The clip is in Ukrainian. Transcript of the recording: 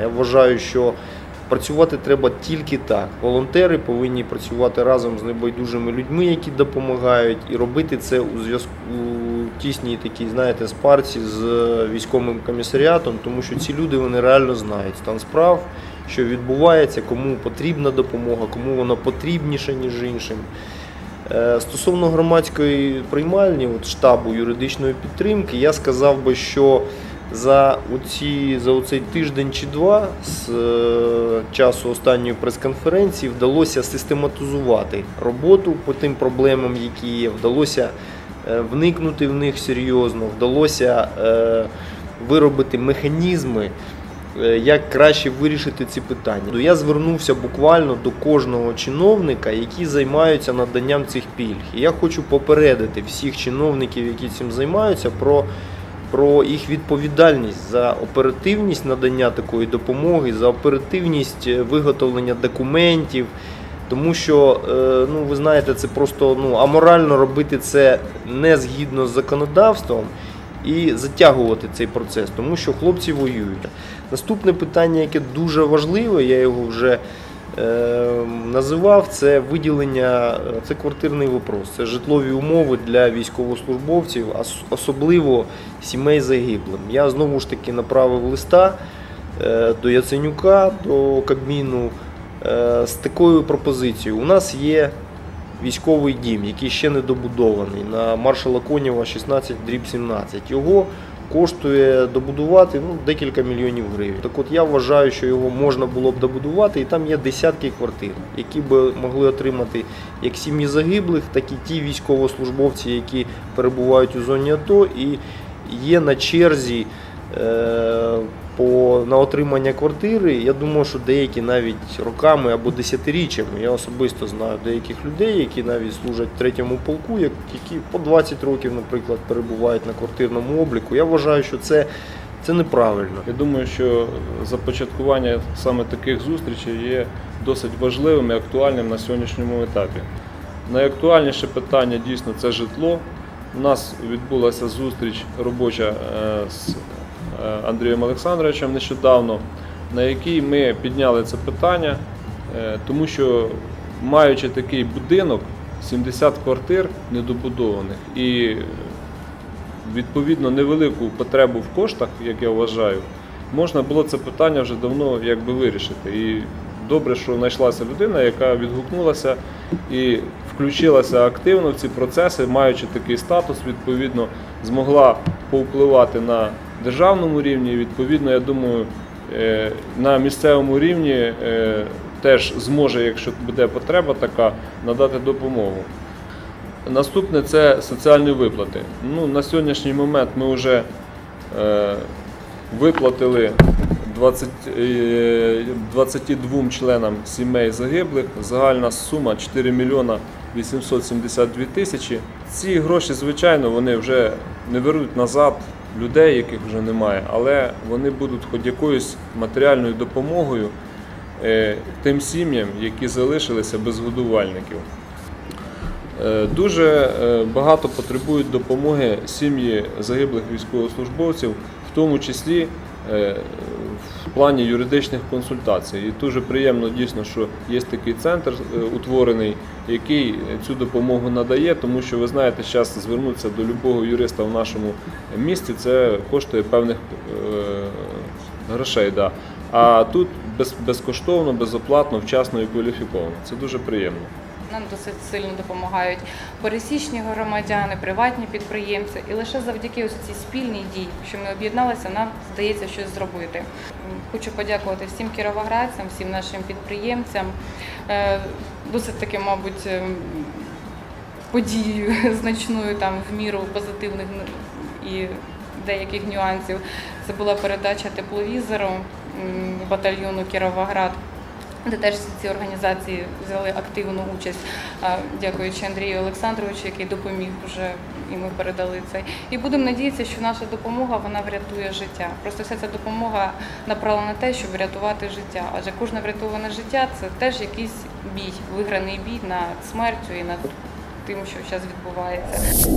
Я вважаю, що працювати треба тільки так. Волонтери повинні працювати разом з небайдужими людьми, які допомагають, і робити це у зв'язку тісній такій, знаєте, спарці з військовим комісаріатом, тому що ці люди вони реально знають стан справ, що відбувається, кому потрібна допомога, кому вона потрібніша, ніж іншим. Е, Стосовно громадської приймальні, от штабу юридичної підтримки, я сказав би, що за, оці, за оцей тиждень чи два з е, часу останньої прес-конференції вдалося систематизувати роботу по тим проблемам, які є, вдалося е, вникнути в них серйозно, вдалося виробити механізми, як краще вирішити ці питання. Ну, Я звернувся буквально до кожного чиновника, які займаються наданням цих пільг. І я хочу попередити всіх чиновників, які цим займаються, про, про їх відповідальність за оперативність надання такої допомоги, за оперативність е, виготовлення документів. Тому що, е, ну ви знаєте, це просто ну, аморально робити це не згідно з законодавством і затягувати цей процес, тому що хлопці воюють. Наступне питання, яке дуже важливе, я його вже е, називав, це виділення, е, це квартирний вопрос, це житлові умови для військовослужбовців, особливо сімей загиблим. Я знову ж таки направив листа е, до Яценюка, до Кабміну е, з такою пропозицією. У нас є військовий дім, який ще не добудований на маршала Конєва 16 дріб 17. Його коштує добудувати ну, декілька мільйонів гривень. Так от я вважаю, що його можна було б добудувати, і там є десятки квартир, які б могли отримати як сім'ї загиблих, так і ті військовослужбовці, які перебувають у зоні АТО і є на черзі. е, По, на отримання квартири, я думаю, що деякі навіть роками або десятиріччями. Я особисто знаю деяких людей, які навіть служать в третьому полку, які по 20 років, наприклад, перебувають на квартирному обліку. Я вважаю, що це, це неправильно. Я думаю, що започаткування саме таких зустрічей є досить важливим і актуальним на сьогоднішньому етапі. Найактуальніше питання дійсно це житло. У нас відбулася зустріч робоча е, з Андрієм Олександровичем нещодавно, на якій ми підняли це питання, е, тому що маючи такий будинок, 70 квартир недобудованих і відповідно невелику потребу в коштах, як я вважаю, можна було це питання вже давно якби вирішити. І добре, що знайшлася людина, яка відгукнулася і включилася активно в ці процеси, маючи такий статус, відповідно, змогла повпливати на державному рівні. Відповідно, я думаю, е, на місцевому рівні е, теж зможе, якщо буде потреба така, надати допомогу. Наступне це соціальні виплати. Ну, на сьогоднішній момент ми вже е, виплатили 20, е, 22 членам сімей загиблих. Загальна сума 4 мільйона 872 тисячі. Ці гроші, звичайно, вони вже не вернуть назад людей, яких вже немає, але вони будуть хоч якоюсь матеріальною допомогою е, тим сім'ям, які залишилися без годувальників. Е, Дуже е, багато потребують допомоги сім'ї загиблих військовослужбовців, в тому числі е, плані юридичних консультацій. І дуже приємно дійсно, що є такий центр е, утворений, який цю допомогу надає, тому що ви знаєте, зараз звернутися до любого юриста в нашому місті це коштує певних е, грошей. Да. А тут без, безкоштовно, безоплатно, вчасно і кваліфіковано. Це дуже приємно. Нам досить сильно допомагають пересічні громадяни, приватні підприємці, і лише завдяки ось цій спільній дії, що ми об'єдналися, нам здається щось зробити. Хочу подякувати всім кіровоградцям, всім нашим підприємцям. Е, Досить таки, мабуть, ем, подією значною там в міру позитивних і деяких нюансів. Це була передача тепловізору батальйону Кіровоград де теж ці організації взяли активну участь, дякуючи Андрію Олександровичу, який допоміг вже і ми передали це. І будемо надіятися, що наша допомога вона врятує життя. Просто вся ця допомога направлена на те, щоб врятувати життя. Адже кожне врятоване життя це теж якийсь бій, виграний бій над смертю і над тим, що зараз відбувається.